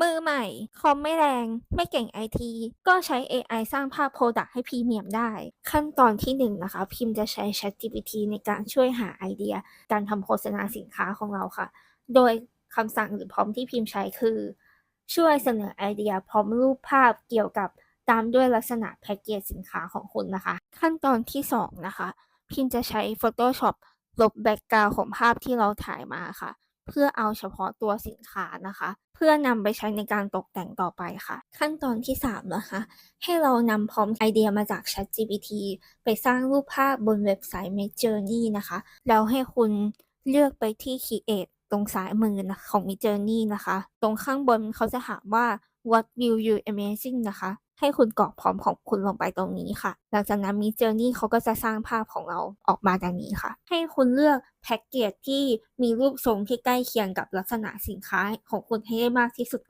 มือใหม่ คอมไม่แรง ไม่เก่งไอทีก็ใช้ AI สร้างภาพโปรดักต์ให้พรีเมียมได้ ขั้นตอนที่1นนะคะพิมพ์จะใช้ ChatGPT ในการช่วยหาไอเดีย การทำโฆษณาสินค้าของเราค่ะ โดยคำสั่งหรือพร้อมที่พิมพ์ใช้คือ ช่วยเสนอไอเดียพร้อมรูปภาพเกี่ยวกับตามด้วยลักษณะแพ็กเกจสินค้าของคุณนะคะ ขั้นตอนที่ 2 นะคะ พิมพ์จะใช้ Photoshop ลบแบ็กกราวด์ของภาพที่เราถ่ายมาค่ะ เพื่อเอาเฉพาะตัวสินค้านะคะ เพื่อนำไปใช้ในการตกแต่งต่อไปค่ะ ขั้นตอนที่ 3 นะคะ ให้เรานำพร้อมไอเดียมาจาก ChatGPT ไปสร้างรูปภาพบนเว็บไซต์ Midjourney นะคะแล้วให้คุณเลือกไปที่ Create ตรงซ้ายมือนะของ Midjourney นะคะ ตรงข้างบนเขาจะถามว่า What will you imagine นะคะ ให้คุณกรอกพร้อมของคุณลงไปตรงนี้ค่ะ หลังจากนั้นมีเจอร์นี่เขาก็จะสร้างภาพของเราออกมาดังนี้ค่ะ ให้คุณเลือกแพ็กเกจที่มีรูปทรงที่ใกล้เคียงกับลักษณะสินค้าของคุณให้ได้มากที่สุดนะ